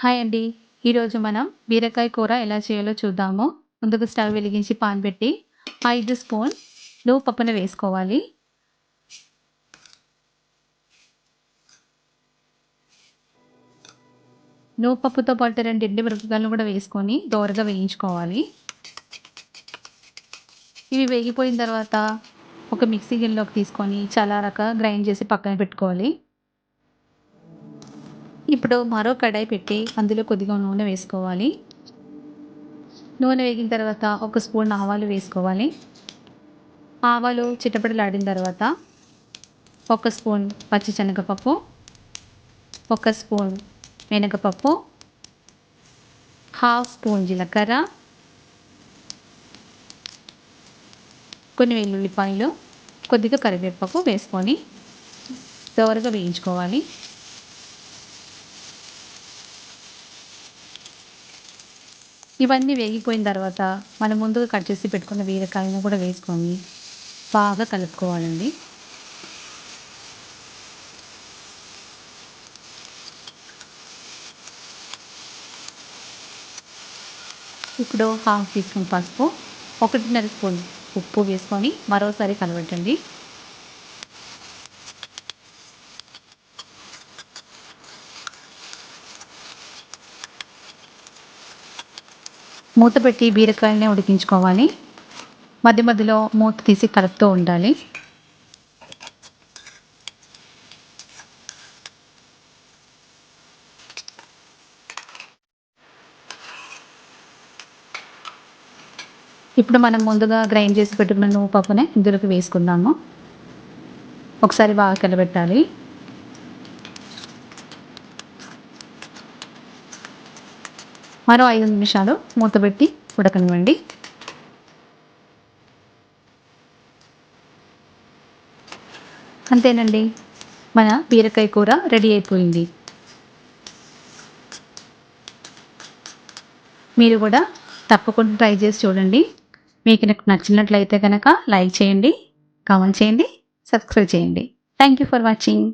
Hi అండి. ఈరోజు మనం బీరకాయ కూర ఎలా చేయాలో చూద్దాము. ముందుకు స్టవ్ వెలిగించి పాన్ పెట్టి ఐదు స్పూన్ నువ్వు పప్పున వేసుకోవాలి. నువ్వు పప్పుతో పాటు రెండు ఎండి మిరపకాయలను కూడా వేసుకొని దోరగా వేయించుకోవాలి. ఇవి వేగిపోయిన తర్వాత ఒక మిక్సీ గిన్నెలోకి తీసుకొని చల్లారాక గ్రైండ్ చేసి పక్కన పెట్టుకోవాలి. ఇప్పుడు మరో కడాయి పెట్టి అందులో కొద్దిగా నూనె వేసుకోవాలి. నూనె వేగిన తర్వాత ఒక స్పూన్ ఆవాలు వేసుకోవాలి. ఆవాలు చిటపటలాడిన తర్వాత ఒక స్పూన్ పచ్చిశనగపప్పు ఒక స్పూన్ వెనగపప్పు హాఫ్ స్పూన్ జీలకర్ర కొన్ని వెల్లుల్లిపాయలు కొద్దిగా కరివేపాకు వేసుకొని దోరగా వేయించుకోవాలి. ఇవన్నీ వేగిపోయిన తర్వాత మనం ముందుగా కట్ చేసి పెట్టుకున్న వీరకాయను కూడా వేసుకొని బాగా కలుపుకోవాలండి. ఇప్పుడు హాఫ్ టీ స్పూన్ పసుపు ఒకటిన్నర స్పూన్ ఉప్పు వేసుకొని మరోసారి కలబెట్టండి మూత పెట్టి బీరకాయలనే ఉడికించుకోవాలి. మధ్య మధ్యలో మూత తీసి కలుపుతూ ఉండాలి. ఇప్పుడు మనం ముందుగా గ్రైండ్ చేసి పెట్టుకున్న నువ్వు పప్పునే ఇందులోకి వేసుకుందాము. ఒకసారి బాగా కలబెట్టాలి. మరో ఐదు నిమిషాలు మూత పెట్టి ఉడకనివ్వండి. అంతేనండి మన బీరకాయ కూర రెడీ అయిపోయింది. మీరు కూడా తప్పకుండా ట్రై చేసి చూడండి. మీకు నాకు నచ్చినట్లయితే కనుక లైక్ చేయండి కామెంట్ చేయండి సబ్స్క్రైబ్ చేయండి. Thank you for watching